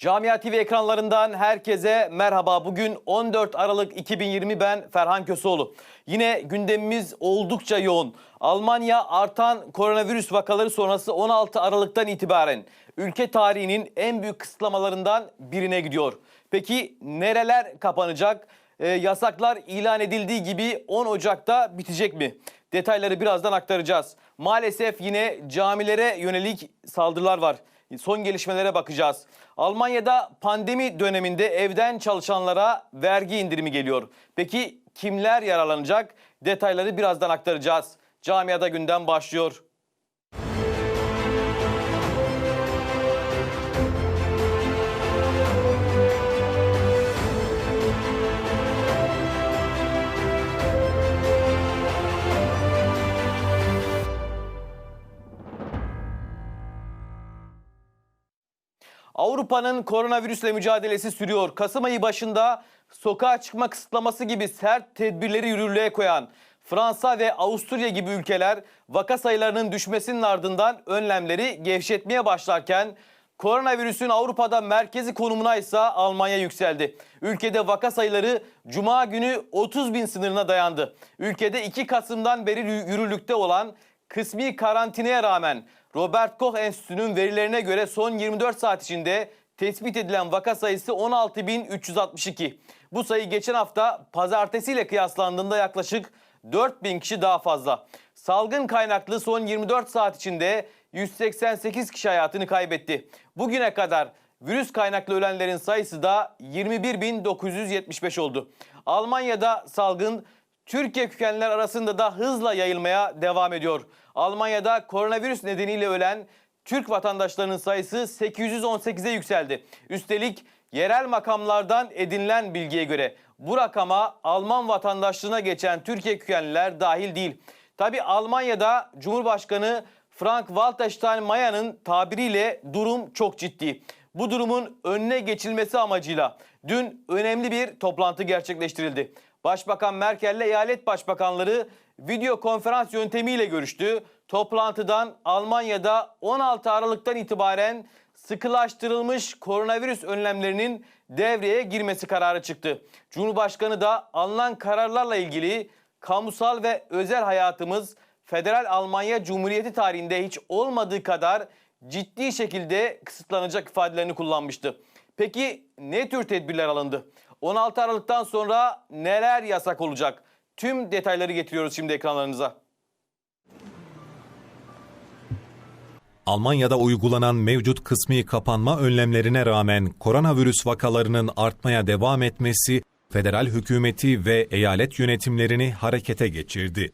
Camia TV ekranlarından herkese merhaba. Bugün 14 Aralık 2020 ben Ferhan Köseoğlu. Yine gündemimiz oldukça yoğun. Almanya artan koronavirüs vakaları sonrası 16 Aralık'tan itibaren ülke tarihinin en büyük kısıtlamalarından birine gidiyor. Peki nereler kapanacak? Ee, yasaklar ilan edildiği gibi 10 Ocak'ta bitecek mi? Detayları birazdan aktaracağız. Maalesef yine camilere yönelik saldırılar var. Son gelişmelere bakacağız. Almanya'da pandemi döneminde evden çalışanlara vergi indirimi geliyor. Peki kimler yararlanacak? Detayları birazdan aktaracağız. Camiada gündem başlıyor. Avrupa'nın koronavirüsle mücadelesi sürüyor. Kasım ayı başında sokağa çıkma kısıtlaması gibi sert tedbirleri yürürlüğe koyan Fransa ve Avusturya gibi ülkeler vaka sayılarının düşmesinin ardından önlemleri gevşetmeye başlarken koronavirüsün Avrupa'da merkezi konumuna ise Almanya yükseldi. Ülkede vaka sayıları Cuma günü 30 bin sınırına dayandı. Ülkede 2 Kasım'dan beri yürürlükte olan kısmi karantinaya rağmen Robert Koch Enstitüsü'nün verilerine göre son 24 saat içinde tespit edilen vaka sayısı 16.362. Bu sayı geçen hafta pazartesiyle kıyaslandığında yaklaşık 4000 kişi daha fazla. Salgın kaynaklı son 24 saat içinde 188 kişi hayatını kaybetti. Bugüne kadar virüs kaynaklı ölenlerin sayısı da 21.975 oldu. Almanya'da salgın Türkiye kökenliler arasında da hızla yayılmaya devam ediyor. Almanya'da koronavirüs nedeniyle ölen Türk vatandaşlarının sayısı 818'e yükseldi. Üstelik yerel makamlardan edinilen bilgiye göre bu rakama Alman vatandaşlığına geçen Türkiye kökenliler dahil değil. Tabi Almanya'da Cumhurbaşkanı Frank-Walter Steinmeier'ın tabiriyle durum çok ciddi. Bu durumun önüne geçilmesi amacıyla dün önemli bir toplantı gerçekleştirildi. Başbakan Merkel'le eyalet başbakanları video konferans yöntemiyle görüştü. Toplantıdan Almanya'da 16 Aralık'tan itibaren sıkılaştırılmış koronavirüs önlemlerinin devreye girmesi kararı çıktı. Cumhurbaşkanı da alınan kararlarla ilgili kamusal ve özel hayatımız Federal Almanya Cumhuriyeti tarihinde hiç olmadığı kadar ciddi şekilde kısıtlanacak ifadelerini kullanmıştı. Peki ne tür tedbirler alındı? 16 Aralık'tan sonra neler yasak olacak? Tüm detayları getiriyoruz şimdi ekranlarınıza. Almanya'da uygulanan mevcut kısmi kapanma önlemlerine rağmen koronavirüs vakalarının artmaya devam etmesi federal hükümeti ve eyalet yönetimlerini harekete geçirdi.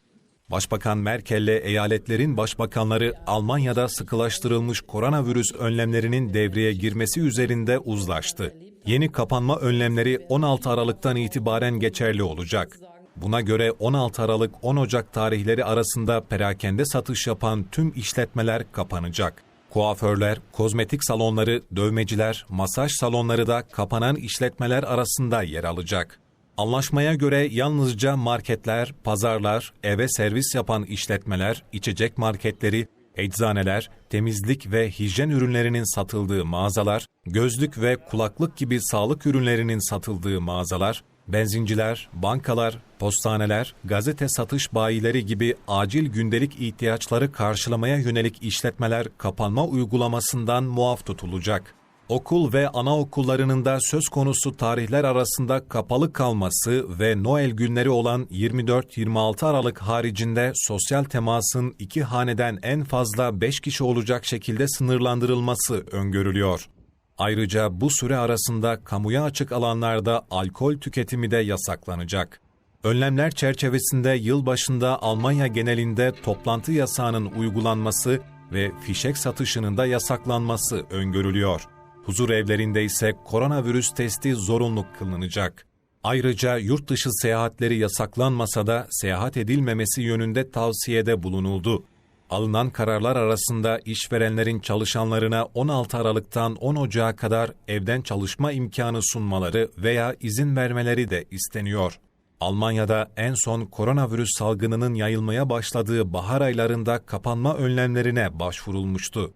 Başbakan Merkel'le eyaletlerin başbakanları Almanya'da sıkılaştırılmış koronavirüs önlemlerinin devreye girmesi üzerinde uzlaştı. Yeni kapanma önlemleri 16 Aralık'tan itibaren geçerli olacak. Buna göre 16 Aralık 10 Ocak tarihleri arasında perakende satış yapan tüm işletmeler kapanacak. Kuaförler, kozmetik salonları, dövmeciler, masaj salonları da kapanan işletmeler arasında yer alacak. Anlaşmaya göre yalnızca marketler, pazarlar, eve servis yapan işletmeler, içecek marketleri, eczaneler, temizlik ve hijyen ürünlerinin satıldığı mağazalar, gözlük ve kulaklık gibi sağlık ürünlerinin satıldığı mağazalar, benzinciler, bankalar, postaneler, gazete satış bayileri gibi acil gündelik ihtiyaçları karşılamaya yönelik işletmeler kapanma uygulamasından muaf tutulacak. Okul ve anaokullarının da söz konusu tarihler arasında kapalı kalması ve Noel günleri olan 24-26 Aralık haricinde sosyal temasın iki haneden en fazla 5 kişi olacak şekilde sınırlandırılması öngörülüyor. Ayrıca bu süre arasında kamuya açık alanlarda alkol tüketimi de yasaklanacak. Önlemler çerçevesinde yılbaşında Almanya genelinde toplantı yasağının uygulanması ve fişek satışının da yasaklanması öngörülüyor. Huzur evlerinde ise koronavirüs testi zorunlu kılınacak. Ayrıca yurt dışı seyahatleri yasaklanmasa da seyahat edilmemesi yönünde tavsiyede bulunuldu. Alınan kararlar arasında işverenlerin çalışanlarına 16 Aralık'tan 10 Ocağı kadar evden çalışma imkanı sunmaları veya izin vermeleri de isteniyor. Almanya'da en son koronavirüs salgınının yayılmaya başladığı bahar aylarında kapanma önlemlerine başvurulmuştu.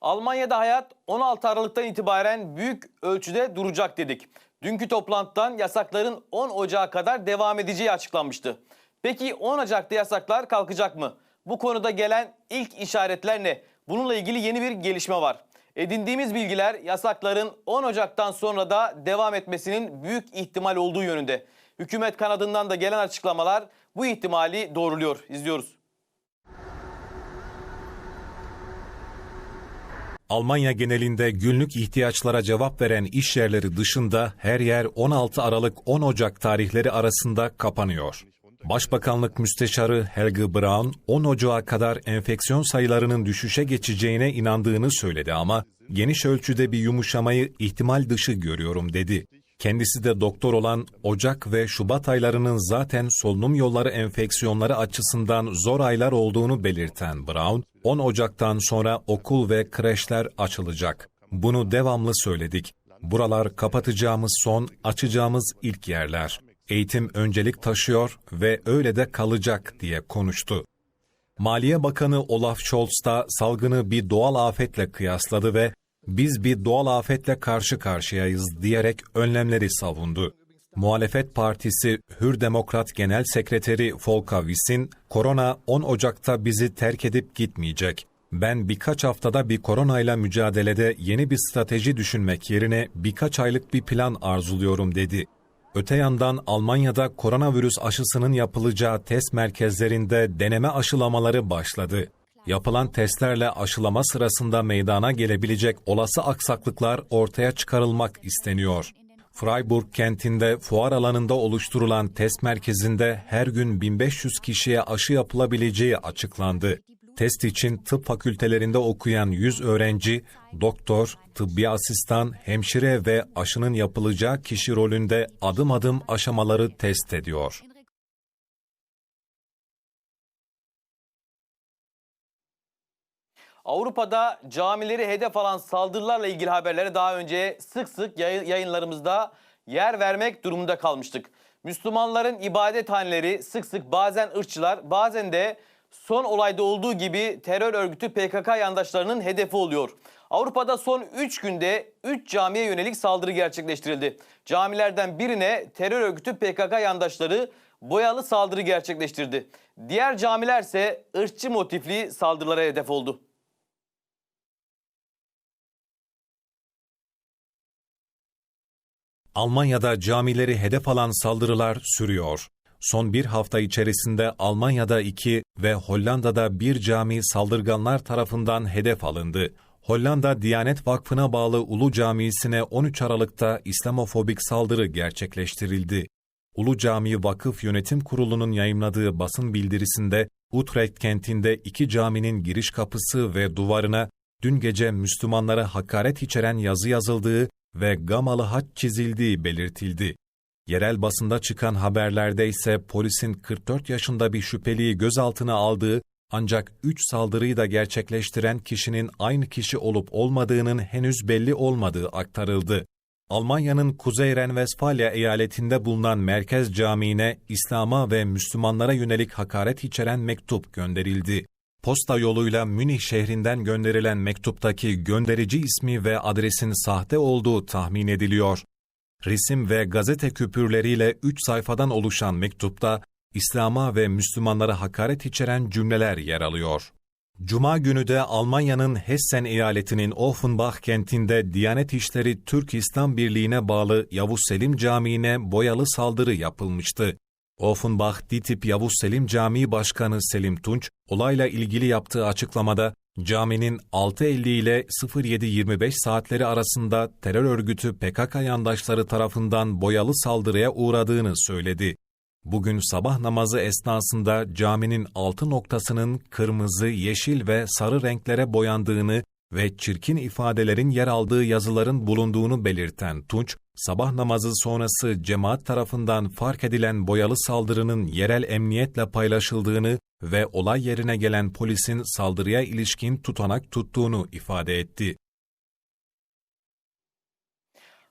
Almanya'da hayat 16 Aralık'tan itibaren büyük ölçüde duracak dedik. Dünkü toplantıdan yasakların 10 Ocağı kadar devam edeceği açıklanmıştı. Peki 10 Ocak'ta yasaklar kalkacak mı? Bu konuda gelen ilk işaretler ne? Bununla ilgili yeni bir gelişme var. Edindiğimiz bilgiler yasakların 10 Ocak'tan sonra da devam etmesinin büyük ihtimal olduğu yönünde. Hükümet kanadından da gelen açıklamalar bu ihtimali doğruluyor. İzliyoruz. Almanya genelinde günlük ihtiyaçlara cevap veren iş yerleri dışında her yer 16 Aralık 10 Ocak tarihleri arasında kapanıyor. Başbakanlık Müsteşarı Helge Braun 10 Ocak'a kadar enfeksiyon sayılarının düşüşe geçeceğine inandığını söyledi ama geniş ölçüde bir yumuşamayı ihtimal dışı görüyorum dedi. Kendisi de doktor olan Ocak ve Şubat aylarının zaten solunum yolları enfeksiyonları açısından zor aylar olduğunu belirten Brown, 10 Ocak'tan sonra okul ve kreşler açılacak. Bunu devamlı söyledik. Buralar kapatacağımız son, açacağımız ilk yerler. Eğitim öncelik taşıyor ve öyle de kalacak diye konuştu. Maliye Bakanı Olaf Scholz da salgını bir doğal afetle kıyasladı ve biz bir doğal afetle karşı karşıyayız diyerek önlemleri savundu. Muhalefet Partisi Hür Demokrat Genel Sekreteri Volker Wiss'in korona 10 Ocak'ta bizi terk edip gitmeyecek. Ben birkaç haftada bir koronayla mücadelede yeni bir strateji düşünmek yerine birkaç aylık bir plan arzuluyorum dedi. Öte yandan Almanya'da koronavirüs aşısının yapılacağı test merkezlerinde deneme aşılamaları başladı. Yapılan testlerle aşılama sırasında meydana gelebilecek olası aksaklıklar ortaya çıkarılmak isteniyor. Freiburg kentinde fuar alanında oluşturulan test merkezinde her gün 1500 kişiye aşı yapılabileceği açıklandı. Test için tıp fakültelerinde okuyan 100 öğrenci, doktor, tıbbi asistan, hemşire ve aşının yapılacağı kişi rolünde adım adım aşamaları test ediyor. Avrupa'da camileri hedef alan saldırılarla ilgili haberlere daha önce sık sık yayı- yayınlarımızda yer vermek durumunda kalmıştık. Müslümanların ibadethaneleri sık sık bazen ırkçılar bazen de son olayda olduğu gibi terör örgütü PKK yandaşlarının hedefi oluyor. Avrupa'da son 3 günde 3 camiye yönelik saldırı gerçekleştirildi. Camilerden birine terör örgütü PKK yandaşları boyalı saldırı gerçekleştirdi. Diğer camilerse ırkçı motifli saldırılara hedef oldu. Almanya'da camileri hedef alan saldırılar sürüyor. Son bir hafta içerisinde Almanya'da iki ve Hollanda'da bir cami saldırganlar tarafından hedef alındı. Hollanda Diyanet Vakfı'na bağlı Ulu Camisi'ne 13 Aralık'ta İslamofobik saldırı gerçekleştirildi. Ulu Cami Vakıf Yönetim Kurulu'nun yayımladığı basın bildirisinde Utrecht kentinde iki caminin giriş kapısı ve duvarına dün gece Müslümanlara hakaret içeren yazı yazıldığı ve gamalı haç çizildiği belirtildi. Yerel basında çıkan haberlerde ise polisin 44 yaşında bir şüpheliyi gözaltına aldığı ancak 3 saldırıyı da gerçekleştiren kişinin aynı kişi olup olmadığının henüz belli olmadığı aktarıldı. Almanya'nın Kuzey Ren-Vesfalya eyaletinde bulunan Merkez Camii'ne İslam'a ve Müslümanlara yönelik hakaret içeren mektup gönderildi. Posta yoluyla Münih şehrinden gönderilen mektuptaki gönderici ismi ve adresin sahte olduğu tahmin ediliyor. Resim ve gazete küpürleriyle 3 sayfadan oluşan mektupta İslam'a ve Müslümanlara hakaret içeren cümleler yer alıyor. Cuma günü de Almanya'nın Hessen eyaletinin Offenbach kentinde Diyanet İşleri Türk İslam Birliği'ne bağlı Yavuz Selim Camii'ne boyalı saldırı yapılmıştı. Offenbach Ditip Yavuz Selim Camii Başkanı Selim Tunç, olayla ilgili yaptığı açıklamada, caminin 6.50 ile 07.25 saatleri arasında terör örgütü PKK yandaşları tarafından boyalı saldırıya uğradığını söyledi. Bugün sabah namazı esnasında caminin altı noktasının kırmızı, yeşil ve sarı renklere boyandığını ve çirkin ifadelerin yer aldığı yazıların bulunduğunu belirten Tunç, sabah namazı sonrası cemaat tarafından fark edilen boyalı saldırının yerel emniyetle paylaşıldığını ve olay yerine gelen polisin saldırıya ilişkin tutanak tuttuğunu ifade etti.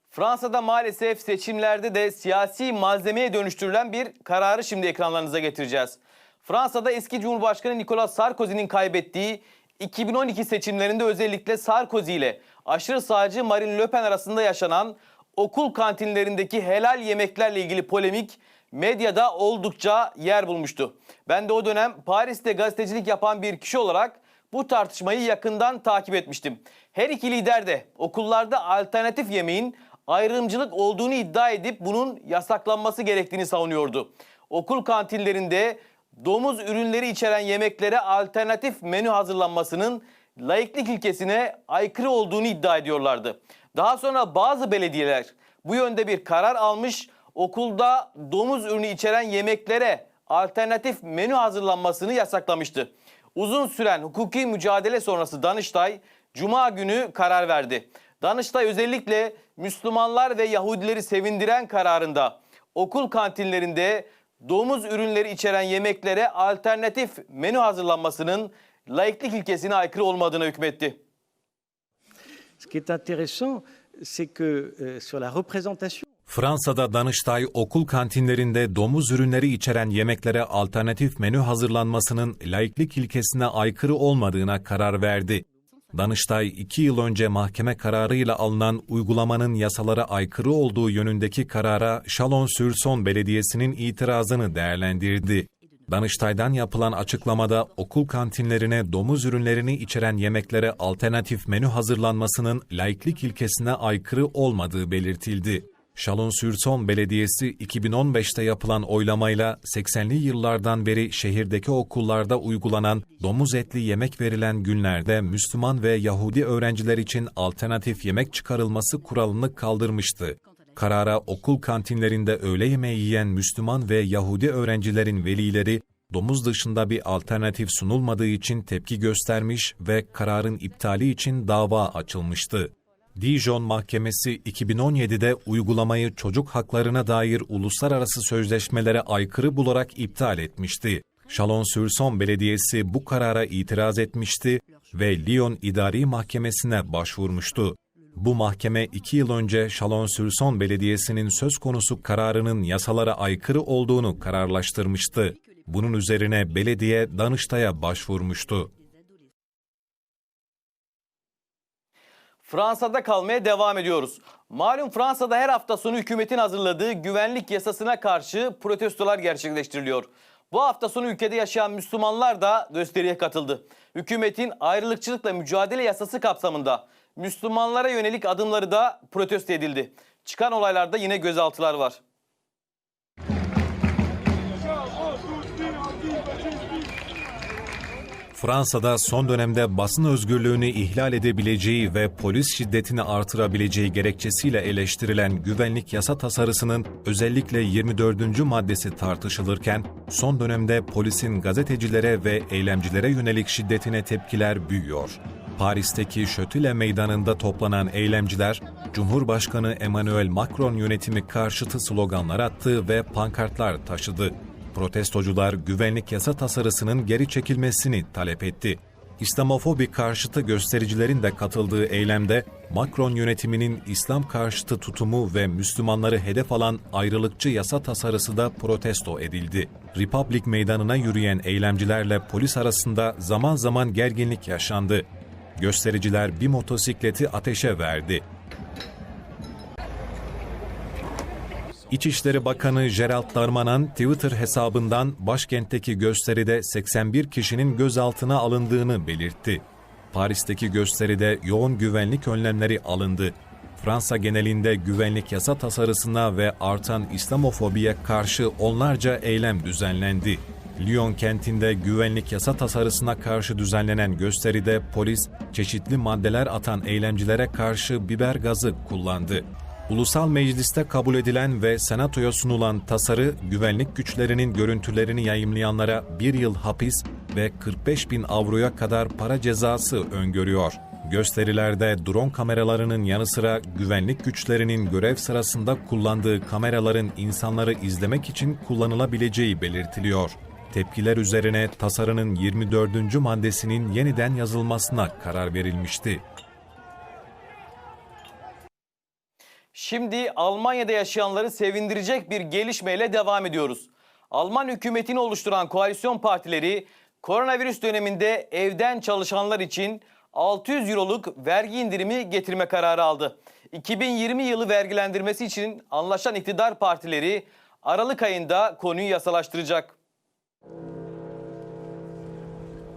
Fransa'da maalesef seçimlerde de siyasi malzemeye dönüştürülen bir kararı şimdi ekranlarınıza getireceğiz. Fransa'da eski Cumhurbaşkanı Nicolas Sarkozy'nin kaybettiği 2012 seçimlerinde özellikle Sarkozy ile aşırı sağcı Marine Le Pen arasında yaşanan okul kantinlerindeki helal yemeklerle ilgili polemik medyada oldukça yer bulmuştu. Ben de o dönem Paris'te gazetecilik yapan bir kişi olarak bu tartışmayı yakından takip etmiştim. Her iki lider de okullarda alternatif yemeğin ayrımcılık olduğunu iddia edip bunun yasaklanması gerektiğini savunuyordu. Okul kantinlerinde domuz ürünleri içeren yemeklere alternatif menü hazırlanmasının laiklik ilkesine aykırı olduğunu iddia ediyorlardı. Daha sonra bazı belediyeler bu yönde bir karar almış, okulda domuz ürünü içeren yemeklere alternatif menü hazırlanmasını yasaklamıştı. Uzun süren hukuki mücadele sonrası Danıştay Cuma günü karar verdi. Danıştay özellikle Müslümanlar ve Yahudileri sevindiren kararında okul kantinlerinde domuz ürünleri içeren yemeklere alternatif menü hazırlanmasının laiklik ilkesine aykırı olmadığına hükmetti. Ce qui est intéressant, c'est que euh, sur la représentation, Fransa'da Danıştay okul kantinlerinde domuz ürünleri içeren yemeklere alternatif menü hazırlanmasının laiklik ilkesine aykırı olmadığına karar verdi. Danıştay iki yıl önce mahkeme kararıyla alınan uygulamanın yasalara aykırı olduğu yönündeki karara Chalon-sur-Saône Belediyesi'nin itirazını değerlendirdi. Danıştay'dan yapılan açıklamada okul kantinlerine domuz ürünlerini içeren yemeklere alternatif menü hazırlanmasının laiklik ilkesine aykırı olmadığı belirtildi. Chalon-sur-Saône Belediyesi 2015'te yapılan oylamayla 80'li yıllardan beri şehirdeki okullarda uygulanan domuz etli yemek verilen günlerde Müslüman ve Yahudi öğrenciler için alternatif yemek çıkarılması kuralını kaldırmıştı. Karara okul kantinlerinde öğle yemeği yiyen Müslüman ve Yahudi öğrencilerin velileri domuz dışında bir alternatif sunulmadığı için tepki göstermiş ve kararın iptali için dava açılmıştı. Dijon Mahkemesi 2017'de uygulamayı çocuk haklarına dair uluslararası sözleşmelere aykırı bularak iptal etmişti. Chalon-sur-Saône Belediyesi bu karara itiraz etmişti ve Lyon İdari Mahkemesi'ne başvurmuştu. Bu mahkeme iki yıl önce Chalon-sur-Saône Belediyesi'nin söz konusu kararının yasalara aykırı olduğunu kararlaştırmıştı. Bunun üzerine belediye Danıştay'a başvurmuştu. Fransa'da kalmaya devam ediyoruz. Malum Fransa'da her hafta sonu hükümetin hazırladığı güvenlik yasasına karşı protestolar gerçekleştiriliyor. Bu hafta sonu ülkede yaşayan Müslümanlar da gösteriye katıldı. Hükümetin ayrılıkçılıkla mücadele yasası kapsamında Müslümanlara yönelik adımları da protesto edildi. Çıkan olaylarda yine gözaltılar var. Fransa'da son dönemde basın özgürlüğünü ihlal edebileceği ve polis şiddetini artırabileceği gerekçesiyle eleştirilen güvenlik yasa tasarısının özellikle 24. maddesi tartışılırken son dönemde polisin gazetecilere ve eylemcilere yönelik şiddetine tepkiler büyüyor. Paris'teki Şötile Meydanı'nda toplanan eylemciler, Cumhurbaşkanı Emmanuel Macron yönetimi karşıtı sloganlar attı ve pankartlar taşıdı. Protestocular güvenlik yasa tasarısının geri çekilmesini talep etti. İslamofobi karşıtı göstericilerin de katıldığı eylemde Macron yönetiminin İslam karşıtı tutumu ve Müslümanları hedef alan ayrılıkçı yasa tasarısı da protesto edildi. Republic meydanına yürüyen eylemcilerle polis arasında zaman zaman gerginlik yaşandı. Göstericiler bir motosikleti ateşe verdi. İçişleri Bakanı Gerald Darmanin Twitter hesabından başkentteki gösteride 81 kişinin gözaltına alındığını belirtti. Paris'teki gösteride yoğun güvenlik önlemleri alındı. Fransa genelinde güvenlik yasa tasarısına ve artan İslamofobiye karşı onlarca eylem düzenlendi. Lyon kentinde güvenlik yasa tasarısına karşı düzenlenen gösteride polis çeşitli maddeler atan eylemcilere karşı biber gazı kullandı. Ulusal Meclis'te kabul edilen ve Senato'ya sunulan tasarı, güvenlik güçlerinin görüntülerini yayımlayanlara bir yıl hapis ve 45 bin avroya kadar para cezası öngörüyor. Gösterilerde drone kameralarının yanı sıra güvenlik güçlerinin görev sırasında kullandığı kameraların insanları izlemek için kullanılabileceği belirtiliyor. Tepkiler üzerine tasarının 24. maddesinin yeniden yazılmasına karar verilmişti. Şimdi Almanya'da yaşayanları sevindirecek bir gelişmeyle devam ediyoruz. Alman hükümetini oluşturan koalisyon partileri koronavirüs döneminde evden çalışanlar için 600 euroluk vergi indirimi getirme kararı aldı. 2020 yılı vergilendirmesi için anlaşan iktidar partileri Aralık ayında konuyu yasalaştıracak.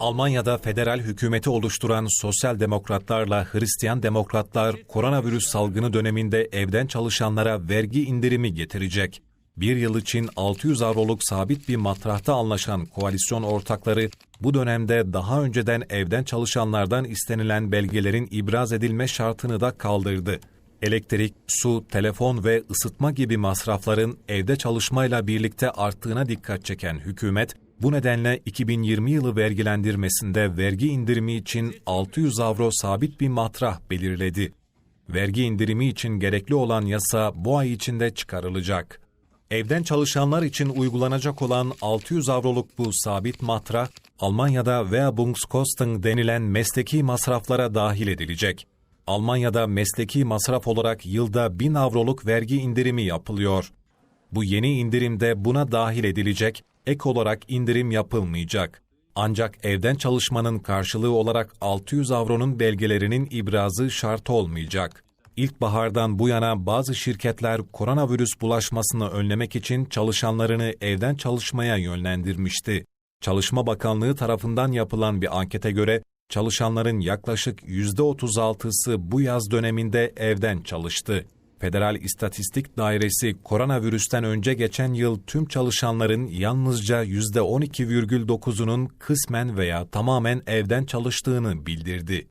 Almanya'da federal hükümeti oluşturan sosyal demokratlarla Hristiyan demokratlar koronavirüs salgını döneminde evden çalışanlara vergi indirimi getirecek. Bir yıl için 600 avroluk sabit bir matrahta anlaşan koalisyon ortakları bu dönemde daha önceden evden çalışanlardan istenilen belgelerin ibraz edilme şartını da kaldırdı. Elektrik, su, telefon ve ısıtma gibi masrafların evde çalışmayla birlikte arttığına dikkat çeken hükümet, bu nedenle 2020 yılı vergilendirmesinde vergi indirimi için 600 avro sabit bir matrah belirledi. Vergi indirimi için gerekli olan yasa bu ay içinde çıkarılacak. Evden çalışanlar için uygulanacak olan 600 avroluk bu sabit matrah, Almanya'da Werbungskosten denilen mesleki masraflara dahil edilecek. Almanya'da mesleki masraf olarak yılda 1000 avroluk vergi indirimi yapılıyor. Bu yeni indirimde buna dahil edilecek, ek olarak indirim yapılmayacak. Ancak evden çalışmanın karşılığı olarak 600 avronun belgelerinin ibrazı şart olmayacak. İlkbahardan bu yana bazı şirketler koronavirüs bulaşmasını önlemek için çalışanlarını evden çalışmaya yönlendirmişti. Çalışma Bakanlığı tarafından yapılan bir ankete göre çalışanların yaklaşık %36'sı bu yaz döneminde evden çalıştı. Federal İstatistik Dairesi koronavirüsten önce geçen yıl tüm çalışanların yalnızca %12,9'unun kısmen veya tamamen evden çalıştığını bildirdi.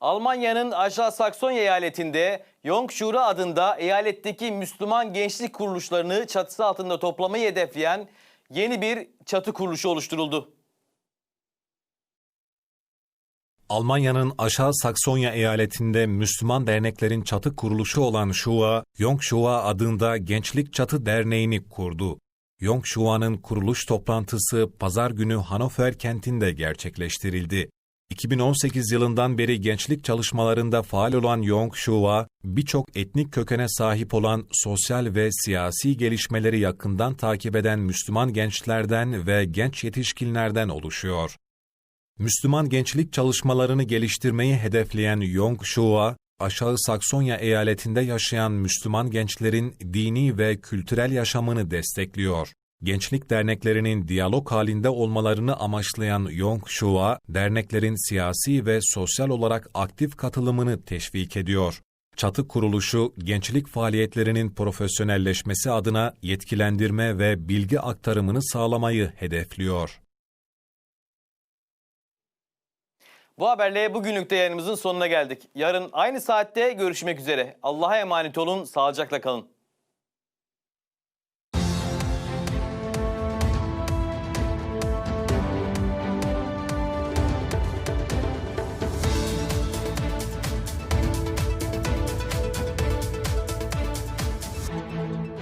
Almanya'nın Aşağı Saksonya eyaletinde Jungschure adında eyaletteki Müslüman gençlik kuruluşlarını çatısı altında toplamayı hedefleyen yeni bir çatı kuruluşu oluşturuldu. Almanya'nın Aşağı Saksonya eyaletinde Müslüman derneklerin çatı kuruluşu olan Şua, Jungschua adında Gençlik Çatı Derneği'ni kurdu. Jungschua'nın kuruluş toplantısı pazar günü Hannover kentinde gerçekleştirildi. 2018 yılından beri gençlik çalışmalarında faal olan Jungschua, birçok etnik kökene sahip olan sosyal ve siyasi gelişmeleri yakından takip eden Müslüman gençlerden ve genç yetişkinlerden oluşuyor. Müslüman gençlik çalışmalarını geliştirmeyi hedefleyen Yong Shua, Aşağı Saksonya eyaletinde yaşayan Müslüman gençlerin dini ve kültürel yaşamını destekliyor. Gençlik derneklerinin diyalog halinde olmalarını amaçlayan Yong Shua, derneklerin siyasi ve sosyal olarak aktif katılımını teşvik ediyor. Çatı kuruluşu, gençlik faaliyetlerinin profesyonelleşmesi adına yetkilendirme ve bilgi aktarımını sağlamayı hedefliyor. Bu haberle bugünlük de yayınımızın sonuna geldik. Yarın aynı saatte görüşmek üzere. Allah'a emanet olun, sağlıcakla kalın.